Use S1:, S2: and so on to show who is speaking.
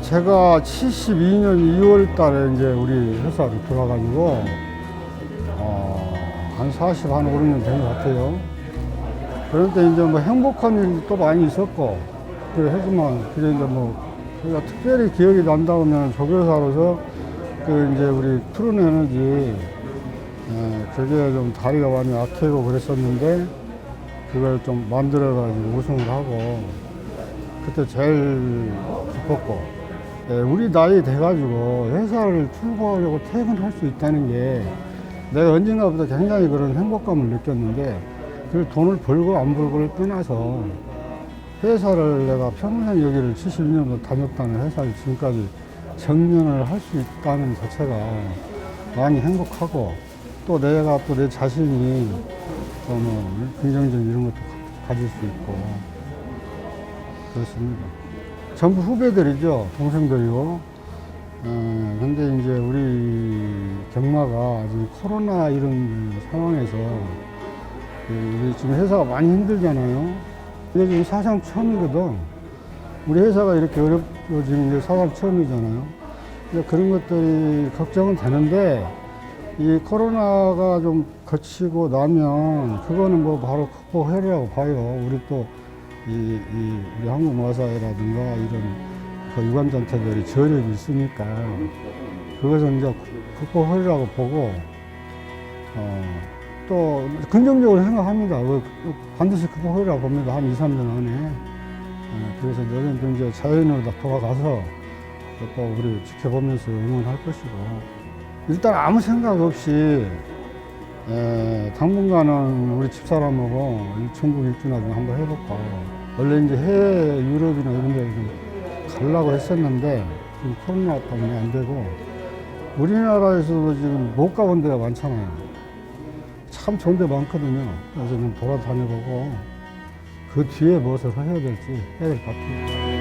S1: 제가 72년 2월 달에 이제 우리 회사를 들어가지고, 어, 한 40, 한 5, 6년 된 것 같아요. 그런데 이제 뭐 행복한 일도 많이 있었고, 그래 하지만, 그래 이제 뭐, 제가 특별히 기억이 난다면 조교사로서 그 이제 우리 푸른 에너지, 에, 그게 좀 다리가 많이 약해고 그랬었는데, 그걸 좀 만들어가지고 우승을 하고, 그때 제일 기뻤고, 예, 우리 나이 돼가지고 회사를 출고하려고 퇴근할 수 있다는 게 내가 언젠가부터 굉장히 그런 행복감을 느꼈는데 그 돈을 벌고 안 벌고를 떠나서 회사를 내가 평생 여기를 71년도 다녔다는 회사를 지금까지 정년을 할 수 있다는 자체가 많이 행복하고 또 내가 또 내 자신이 또뭐 긍정적 이런 것도 가- 가질 수 있고 그렇습니다. 전부 후배들이죠. 동생들이고. 어, 근데 이제 우리 경마가 지금 코로나 이런 상황에서 그 우리 지금 회사가 많이 힘들잖아요. 이게 지금 사상 처음이거든. 우리 회사가 이렇게 어렵지는 게 사상 처음이잖아요. 근데 그런 것들이 걱정은 되는데 이 코로나가 좀 거치고 나면 그거는 뭐 바로 극복해라고 봐요. 우리 또 이, 이 우리 한국 마사회라든가 이런 그 유관단체들이 저력이 있으니까 그것은 이제 극복하리라고 보고 어, 또 긍정적으로 생각합니다. 그 반드시 극복하리라고 봅니다. 한 2, 3년 안에. 어, 그래서 너는 좀 이제 자연으로 다 돌아가서 또 우리 지켜보면서 응원할 것이고 일단 아무 생각 없이 에, 당분간은 우리 집사람하고 이 전국 일주나 좀 한번 해볼까. 원래 이제 해외 유럽이나 이런 데를 좀 가려고 했었는데 지금 코로나 때문에 안 되고 우리나라에서도 지금 못 가본 데가 많잖아요. 참 좋은 데 많거든요. 그래서 좀 돌아다녀보고 그 뒤에 무엇을 해야 될지 해야 될 것 같아요.